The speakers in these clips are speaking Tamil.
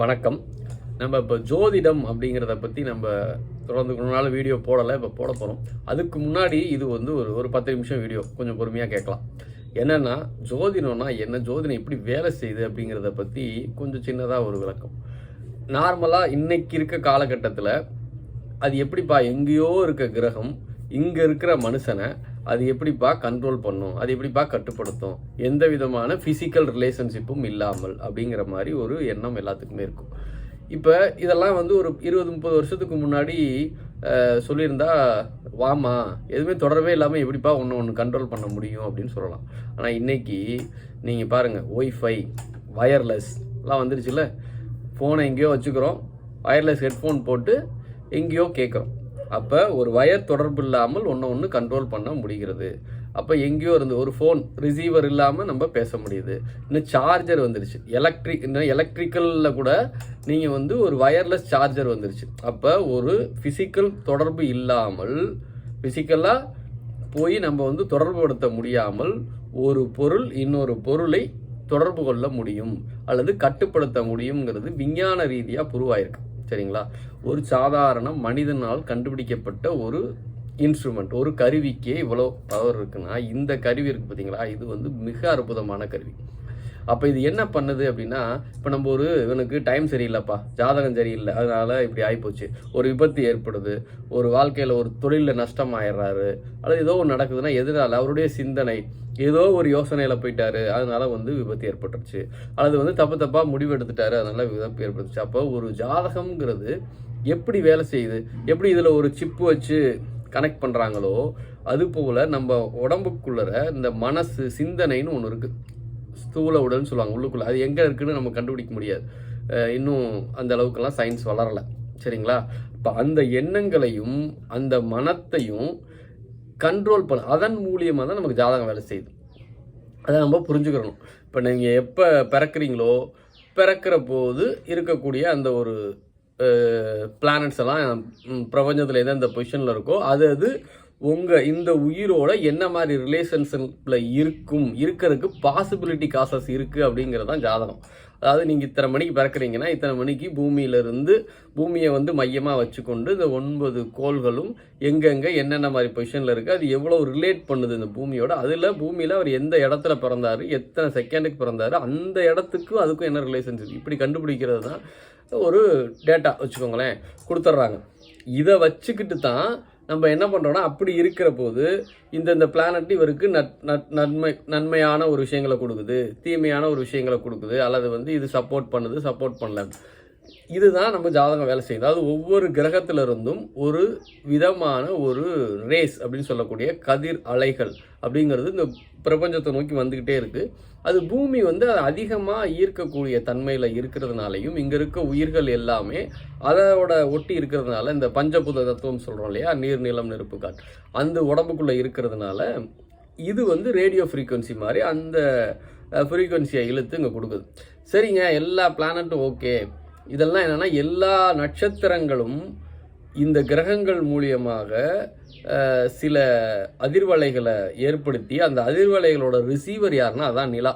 வணக்கம். நம்ம இப்போ ஜோதிடம் அப்படிங்கிறத பற்றி நம்ம தொடர்ந்து கொஞ்ச நாள் வீடியோ போடலை இப்போ போட போகிறோம் அதுக்கு முன்னாடி இது வந்து ஒரு ஒரு பத்து நிமிஷம் வீடியோ கொஞ்சம் பொறுமையாக கேட்கலாம். என்னென்னா ஜோதிடம்னா என்ன ஜோதிடம் எப்படி வேலை செய்யுது அப்படிங்கிறத பற்றி கொஞ்சம் சின்னதாக ஒரு விளக்கம். நார்மலாக இன்னைக்கு இருக்க காலகட்டத்தில் அது எப்படிப்பா எங்கேயோ இருக்க கிரகம் இங்கே இருக்கிற மனுஷனை அது எப்படிப்பா கண்ட்ரோல் பண்ணும்? அது எப்படிப்பா கட்டுப்படுத்தும்? எந்த விதமான ஃபிசிக்கல் ரிலேஷன்ஷிப்பும் இல்லாமல் அப்படிங்கிற மாதிரி ஒரு எண்ணம் எல்லாத்துக்குமே இருக்கும். இப்போ இதெல்லாம் வந்து ஒரு இருபது முப்பது வருஷத்துக்கு முன்னாடி சொல்லியிருந்தா வாமா எதுவுமே தொடரவே இல்லாமல் எப்படிப்பா ஒன்று ஒன்று கண்ட்ரோல் பண்ண முடியும்? அப்படின்னு சொல்லலாம். ஆனால் இன்னைக்கு நீங்கள் பாருங்கள் ஒய்ஃபை வயர்லெஸ் எல்லாம் வந்துருச்சுல்ல? ஃபோனை எங்கேயோ வச்சுக்கிறோம். வயர்லெஸ் ஹெட்ஃபோன் போட்டு எங்கேயோ கேட்குறோம். அப்போ ஒரு வயர் தொடர்பு இல்லாமல் ஒன்று ஒன்று கண்ட்ரோல் பண்ண முடிகிறது. அப்போ எங்கேயோ இருந்து ஒரு ஃபோன் ரிசீவர் இல்லாமல் நம்ம பேச முடியுது. இன்னும் சார்ஜர் வந்துருச்சு. எலக்ட்ரிக் இன்னும் எலக்ட்ரிக்கலில் கூட நீங்கள் வந்து ஒரு வயர்லெஸ் சார்ஜர் வந்துருச்சு. அப்போ ஒரு ஃபிசிக்கல் தொடர்பு இல்லாமல் ஃபிசிக்கலாக போய் நம்ம வந்து தொடர்புபடுத்த முடியாமல் ஒரு பொருள் இன்னொரு பொருளை தொடர்பு கொள்ள முடியும். அல்லது கட்டுப்படுத்த முடியுங்கிறது விஞ்ஞான ரீதியாக புருவாயிருக்கு. சரிங்களா? ஒரு சாதாரண மனிதனால் கண்டுபிடிக்கப்பட்ட ஒரு இன்ஸ்ட்ருமெண்ட் ஒரு கருவிக்கே இவ்வளோ பவர் இருக்குன்னா இந்த கருவி இருக்கு பார்த்தீங்களா இது வந்து மிக அற்புதமான கருவி. அப்போ இது என்ன பண்ணுது அப்படின்னா இப்போ நம்ம ஒரு இவனுக்கு டைம் சரியில்லைப்பா ஜாதகம் சரியில்லை அதனால் இப்படி ஆகிப்போச்சு ஒரு விபத்து ஏற்படுது ஒரு வாழ்க்கையில் ஒரு தொழிலில் நஷ்டம் ஆயிடுறாரு அல்லது ஏதோ ஒன்று நடக்குதுன்னா எதனால் அவருடைய சிந்தனை ஏதோ ஒரு யோசனையில் போயிட்டாரு அதனால வந்து விபத்து ஏற்பட்டுருச்சு. அல்லது வந்து தப்பு தப்பாக முடிவு எடுத்துட்டாரு அதனால விபத்து ஏற்பட்டுச்சு அப்போ ஒரு ஜாதகம்ங்கிறது எப்படி வேலை செய்யுது எப்படி இதில் ஒரு சிப்பு வச்சு கனெக்ட் பண்ணுறாங்களோ அது போல் நம்ம உடம்புக்குள்ளற இந்த மனசு சிந்தனைன்னு ஒன்று இருக்குது ஸ்தூல உடல்னு சொல்லுவாங்க உள்ளுக்குள்ளே. அது எங்கே இருக்குன்னு நம்ம கண்டுபிடிக்க முடியாது. இன்னும் அந்த அளவுக்கெல்லாம் சயின்ஸ் வளரலை. சரிங்களா? இப்போ அந்த எண்ணங்களையும் அந்த மனத்தையும் கண்ட்ரோல் பண்ண அதன் மூலியமாக தான் நமக்கு ஜாதகம் வேலை செய்யுது. அதை நம்ம புரிஞ்சுக்கிறணும். இப்போ நீங்கள் எப்போ பிறக்கிறீங்களோ பிறக்கிற போது இருக்கக்கூடிய அந்த ஒரு பிளானட்ஸ் எல்லாம் பிரபஞ்சத்தில் எந்த பொசிஷனில் இருக்கோ அது அது உங்கள் இந்த உயிரோட என்ன மாதிரி ரிலேஷன்ஷிப்பில் இருக்கும்? இருக்கிறதுக்கு பாசிபிலிட்டி காசஸ் இருக்குது அப்படிங்கிறது தான் ஜாதகம். அதாவது நீங்கள் இத்தனை மணிக்கு பிறக்கிறீங்கன்னா இத்தனை மணிக்கு பூமியிலிருந்து பூமியை வந்து மையமாக வச்சுக்கொண்டு இந்த ஒன்பது கோள்களும் எங்கெங்கே என்னென்ன மாதிரி பொசிஷனில் இருக்குது அது எவ்வளோ ரிலேட் பண்ணுது இந்த பூமியோட? அதில் பூமியில் அவர் எந்த இடத்துல பிறந்தாரு எத்தனை செகண்டுக்கு பிறந்தாரு அந்த இடத்துக்கும் அதுக்கும் என்ன ரிலேஷன்ஷிப் இப்படி கண்டுபிடிக்கிறது தான் ஒரு டேட்டா வச்சுக்கோங்களேன். கொடுத்துட்றாங்க இதை வச்சுக்கிட்டு தான் நம்ம என்ன பண்ணுறோன்னா அப்படி இருக்கிற போது இந்த இந்த பிளானட் இவருக்கு நட் நட் நன்மை நன்மையான ஒரு விஷயங்களை கொடுக்குது தீமையான ஒரு விஷயங்களை கொடுக்குது அல்லது வந்து இது சப்போர்ட் பண்ணுது சப்போர்ட் பண்ணல. இதுதான் நம்ம ஜாதகம் வேலை செய்யுது. அதாவது ஒவ்வொரு கிரகத்திலிருந்தும் ஒரு விதமான ஒரு ரேஸ் அப்படின்னு சொல்லக்கூடிய கதிர் அலைகள் அப்படிங்கிறது இந்த பிரபஞ்சத்தை நோக்கி வந்துக்கிட்டே இருக்குது அது பூமி வந்து அதை அதிகமாக ஈர்க்கக்கூடிய தன்மையில் இருக்கிறதுனாலையும் இங்கே இருக்க உயிர்கள் எல்லாமே அதோட ஒட்டி இருக்கிறதுனால இந்த பஞ்சபூத தத்துவம் சொல்கிறோம் இல்லையா? நீர் நிலம் நெருப்பு காட் அந்த உடம்புக்குள்ளே இருக்கிறதுனால இது வந்து ரேடியோ ஃப்ரீக்வன்சி மாதிரி அந்த ஃப்ரீக்வன்சியை இழுத்து இங்கே கொடுக்குது. சரிங்க எல்லா பிளானட்டும் ஓகே இதெல்லாம் என்னென்னா எல்லா நட்சத்திரங்களும் இந்த கிரகங்கள் மூலியமாக சில அதிர்வலைகளை ஏற்படுத்தி அந்த அதிர்வலைகளோட ரிசீவர் யாருன்னா அதான் நிலா.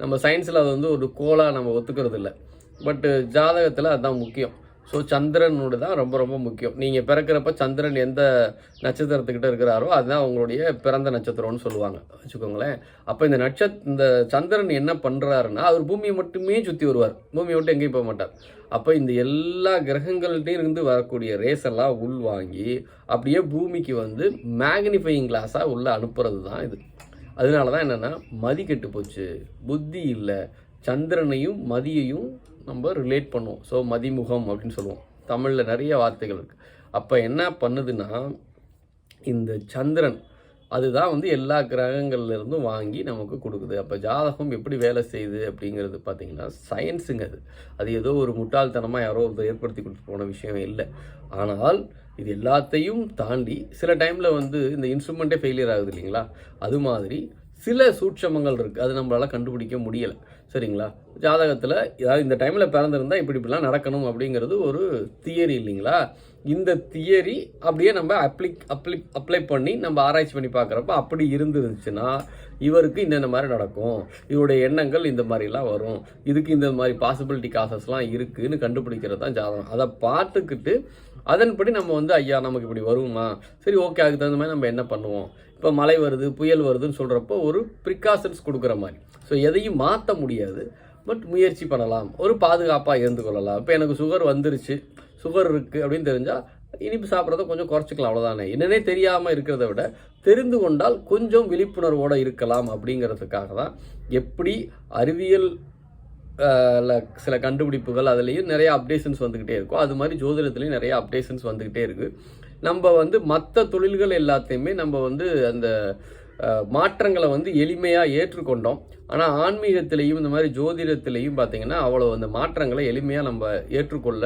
நம்ம சயின்ஸில் அது வந்து ஒரு கோலாக நம்ம ஒத்துக்கிறது இல்லை பட்டு ஜாதகத்தில் அதுதான் முக்கியம். ஸோ சந்திரனோடு தான் ரொம்ப ரொம்ப முக்கியம். நீங்கள் பிறக்கிறப்ப சந்திரன் எந்த நட்சத்திரத்துக்கிட்ட இருக்கிறாரோ அதுதான் உங்களுடைய பிறந்த நட்சத்திரம்னு சொல்லுவாங்க. வச்சுக்கோங்களேன். அப்போ இந்த நட்சத் இந்த சந்திரன் என்ன பண்ணுறாருன்னா அவர் பூமியை மட்டுமே சுற்றி வருவார். பூமியை விட்டு எங்கேயும் போக மாட்டார். அப்போ இந்த எல்லா கிரகங்கள்ட்டையும் இருந்து வரக்கூடிய ரேஸ் எல்லாம் உள்வாங்கி அப்படியே பூமிக்கு வந்து மேக்னிஃபையிங் கிளாஸாக உள்ளே அனுப்புறது தான் இது. அதனால தான் என்னென்னா மதி கெட்டு போச்சு. புத்தி இல்லை. சந்திரனையும் மதியையும் நம்ம ரிலேட் பண்ணுவோம். ஸோ மதிமுகம் அப்படின்னு சொல்லுவோம். தமிழில் நிறைய வார்த்தைகள் இருக்குது அப்போ என்ன பண்ணுதுன்னா இந்த சந்திரன் அதுதான் வந்து எல்லா கிரகங்கள்லேருந்தும் வாங்கி நமக்கு கொடுக்குது. அப்போ ஜாதகம் எப்படி வேலை செய்யுது அப்படிங்கிறது பார்த்திங்கன்னா சயின்ஸுங்க அது. அது ஏதோ ஒரு முட்டாள்தனமாக யாரோ ஒருத்தர் ஏற்படுத்தி கொடுத்து போன விஷயம் இல்லை. ஆனால் இது எல்லாத்தையும் தாண்டி சில டைமில் வந்து இந்த இன்ஸ்ட்ருமெண்ட்டே ஃபெயிலியர் ஆகுது இல்லைங்களா? அது மாதிரி சில சூட்சமங்கள் இருக்குது அது நம்மளால் கண்டுபிடிக்க முடியலை. சரிங்களா? ஜாதகத்தில் ஏதாவது இந்த டைமில் பிறந்திருந்தால் இப்படி இப்படிலாம் நடக்கணும் அப்படிங்கிறது ஒரு தியரி இல்லைங்களா? இந்த தியரி அப்படியே நம்ம அப்ளிக் அப்ளி அப்ளை பண்ணி நம்ம ஆராய்ச்சி பண்ணி பார்க்குறப்ப அப்படி இருந்துருந்துச்சுன்னா இவருக்கு இந்த மாதிரி நடக்கும். இவருடைய எண்ணங்கள் இந்த மாதிரிலாம் வரும். இதுக்கு இந்த மாதிரி பாசிபிலிட்டி காசஸ்லாம் இருக்குன்னு கண்டுபிடிக்கிறது தான் ஜாதகம். அதை பார்த்துக்கிட்டு அதன்படி நம்ம வந்து ஐயா நமக்கு இப்படி வருமா? சரி ஓகே அதுக்கு தகுந்த மாதிரி நம்ம என்ன பண்ணுவோம்? இப்போ மழை வருது புயல் வருதுன்னு சொல்கிறப்போ ஒரு ப்ரிகாஷன்ஸ் கொடுக்குற மாதிரி. ஸோ எதையும் மாற்ற முடியாது பட் முயற்சி பண்ணலாம். ஒரு பாதுகாப்பாக இருந்து கொள்ளலாம். இப்போ எனக்கு சுகர் வந்துருச்சு சுகர் இருக்குது அப்படின்னு தெரிஞ்சால் இனிப்பு சாப்பிட்றத கொஞ்சம் குறைச்சிக்கலாம் அவ்வளோதானே என்னன்னே தெரியாமல் இருக்கிறத விட தெரிந்து கொண்டால் கொஞ்சம் விழிப்புணர்வோடு இருக்கலாம் அப்படிங்கிறதுக்காக தான் எப்படி அறிவியல் ல சில கண்டுபிடிப்புகள் அதுலேயும் நிறைய அப்டேஷன்ஸ் வந்துக்கிட்டே இருக்கும். அது மாதிரி ஜோதிடத்துலேயும் நிறைய அப்டேஷன்ஸ் வந்துக்கிட்டே இருக்குது நம்ம வந்து மற்ற தொழில்கள் எல்லாத்தையுமே நம்ம வந்து அந்த மாற்றங்களை வந்து எளிமையாக ஏற்றுக்கொண்டோம். ஆனால் ஆன்மீகத்திலையும் இந்த மாதிரி ஜோதிடத்திலையும் பார்த்திங்கன்னா அவ்வளோ அந்த மாற்றங்களை எளிமையாக நம்ம ஏற்றுக்கொள்ள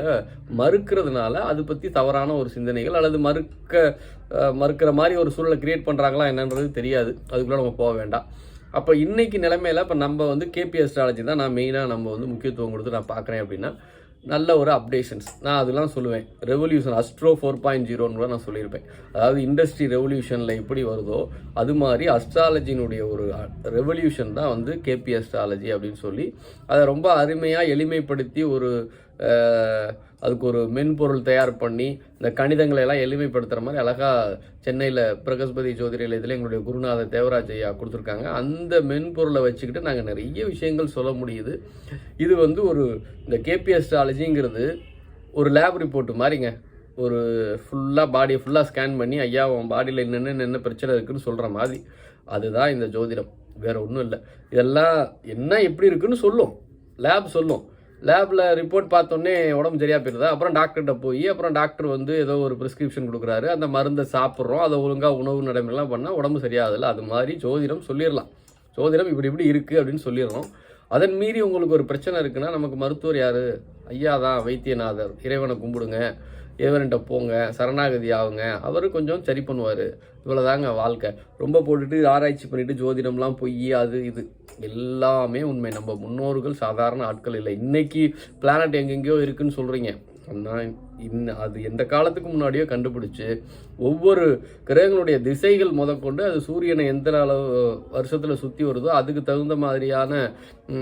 மறுக்கிறதுனால அது பற்றி தவறான ஒரு சிந்தனைகள் அல்லது மறுக்க மறுக்கிற மாதிரி ஒரு சூழலை கிரியேட் பண்ணுறாங்களா என்னன்றது தெரியாது. அதுக்குள்ளே நம்ம போக வேண்டாம். அப்போ இன்றைக்கி நிலைமையில் இப்போ நம்ம வந்து கேபி அஸ்ட்ராலஜி தான் நான் மெயினாக நம்ம வந்து முக்கியத்துவம் கொடுத்து நான் பார்க்குறேன் அப்படின்னா நல்ல ஒரு அப்டேஷன்ஸ் நான் அதெல்லாம் சொல்லுவேன். ரெவல்யூஷன் அஸ்ட்ரோ ஃபோர் பாயிண்ட் ஜீரோன்னு கூட நான் சொல்லியிருப்பேன். அதாவது இண்டஸ்ட்ரி ரெவல்யூஷனில் எப்படி வருதோ அது மாதிரி அஸ்ட்ராலஜினுடைய ஒரு ரெவல்யூஷன் தான் வந்து கேபி அஸ்ட்ராலஜி அப்படின்னு சொல்லி அதை ரொம்ப அருமையாக எளிமைப்படுத்தி ஒரு அதுக்கு ஒரு மென்பொருள் தயார் பண்ணி இந்த கணிதங்களை எல்லாம் எளிமைப்படுத்துகிற மாதிரி அழகாக சென்னையில் பிரகஸ்பதி ஜோதிட நிலையத்தில் எங்களுடைய குருநாதர் தேவராஜ் ஐயா கொடுத்துருக்காங்க. அந்த மென்பொருளை வச்சுக்கிட்டு நாங்கள் நிறைய விஷயங்கள் சொல்ல முடியுது. இது வந்து ஒரு இந்த கேபி அஸ்ட்ராலஜிங்கிறது ஒரு லேப் ரிப்போர்ட்டு மாதிரிங்க. ஒரு ஃபுல்லாக பாடியை ஃபுல்லாக ஸ்கேன் பண்ணி ஐயா உன் பாடியில் என்னென்ன என்ன பிரச்சனை இருக்குன்னு சொல்கிற மாதிரி. அதுதான் இந்த ஜோதிடம். வேறு ஒன்றும் இல்லை. இதெல்லாம் என்ன எப்படி இருக்குன்னு சொல்லும். லேப் சொல்லும். லேபில் ரிப்போர்ட் பார்த்தோன்னே உடம்பு சரியாக போயிருதா அப்புறம் டாக்டர்கிட்ட போய் அப்புறம் டாக்டர் வந்து ஏதோ ஒரு ப்ரிஸ்கிரிப்ஷன் கொடுக்குறாரு. அந்த மருந்தை சாப்பிட்றோம். அதை ஒழுங்காக உணவு நடைமுறைலாம் பண்ணால் உடம்பு சரியாகுதுல்ல அது மாதிரி ஜோதிடம் சொல்லிடலாம். ஜோதிடம் இப்படி இப்படி இருக்குது அப்படின்னு சொல்லிடுறோம் அதன் மீறி உங்களுக்கு ஒரு பிரச்சனை இருக்குன்னா நமக்கு மருத்துவர் யார்? ஐயா தான் வைத்தியநாதர். இறைவனை கும்பிடுங்க. இறைவன்கிட்ட போங்க சரணாகதி ஆகுங்க அவர் கொஞ்சம் சரி பண்ணுவார். இவ்வளோதாங்க வாழ்க்கை. ரொம்ப போட்டுட்டு ஆராய்ச்சி பண்ணிவிட்டு ஜோதிடம்லாம் பொய் அது இது. எல்லாமே உண்மை. நம்ம முன்னோர்கள் சாதாரண ஆட்கள் இல்லை. இன்றைக்கி பிளானட் எங்கெங்கேயோ இருக்குதுன்னு சொல்கிறீங்க ஆனால் இந்த அது எந்த காலத்துக்கு முன்னாடியோ கண்டுபிடிச்சி ஒவ்வொரு கிரகங்களுடைய திசைகள் முதற்கொண்டு அது சூரியனை எந்த அளவு வருஷத்தில் சுற்றி வருதோ அதுக்கு தகுந்த மாதிரியான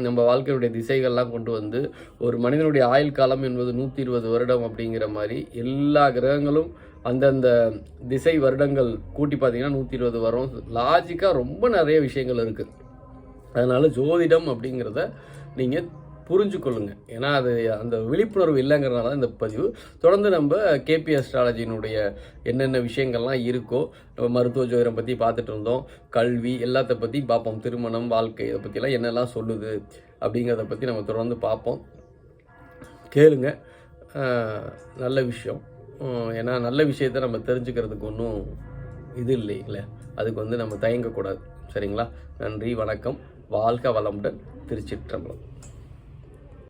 நம்ம வாழ்க்கையுடைய திசைகள்லாம் கொண்டு வந்து ஒரு மனிதனுடைய ஆயுள் காலம் என்பது நூற்றி இருபது வருடம் அப்படிங்கிற மாதிரி எல்லா கிரகங்களும் அந்தந்த திசை வருடங்கள் கூட்டி பார்த்தீங்கன்னா நூற்றி இருபது வரும். லாஜிக்காக ரொம்ப நிறைய விஷயங்கள் இருக்குது அதனால் ஜோதிடம் அப்படிங்கிறத நீங்கள் புரிஞ்சுக்கொள்ளுங்க. ஏன்னா அது அந்த விழிப்புணர்வு இல்லைங்கிறனால தான் இந்த பதிவு. தொடர்ந்து நம்ம கேபி அஸ்ட்ராலஜியினுடைய என்னென்ன விஷயங்கள்லாம் இருக்கோ நம்ம மருத்துவ ஜோதிடம் பற்றி பார்த்துட்டு இருந்தோம். கல்வி எல்லாத்த பற்றி பார்ப்போம். திருமணம் வாழ்க்கை இதை பற்றிலாம் என்னெல்லாம் சொல்லுது அப்படிங்கிறத பற்றி நம்ம தொடர்ந்து பார்ப்போம். கேளுங்க. நல்ல விஷயம். ஏன்னா நல்ல விஷயத்த நம்ம தெரிஞ்சுக்கிறதுக்கு ஒன்றும் இது இல்லைங்களே. அதுக்கு வந்து நம்ம தயங்கக்கூடாது. சரிங்களா? நன்றி வணக்கம். வாழ்க வளமுடன் திருச்சிற்றம்பலம்.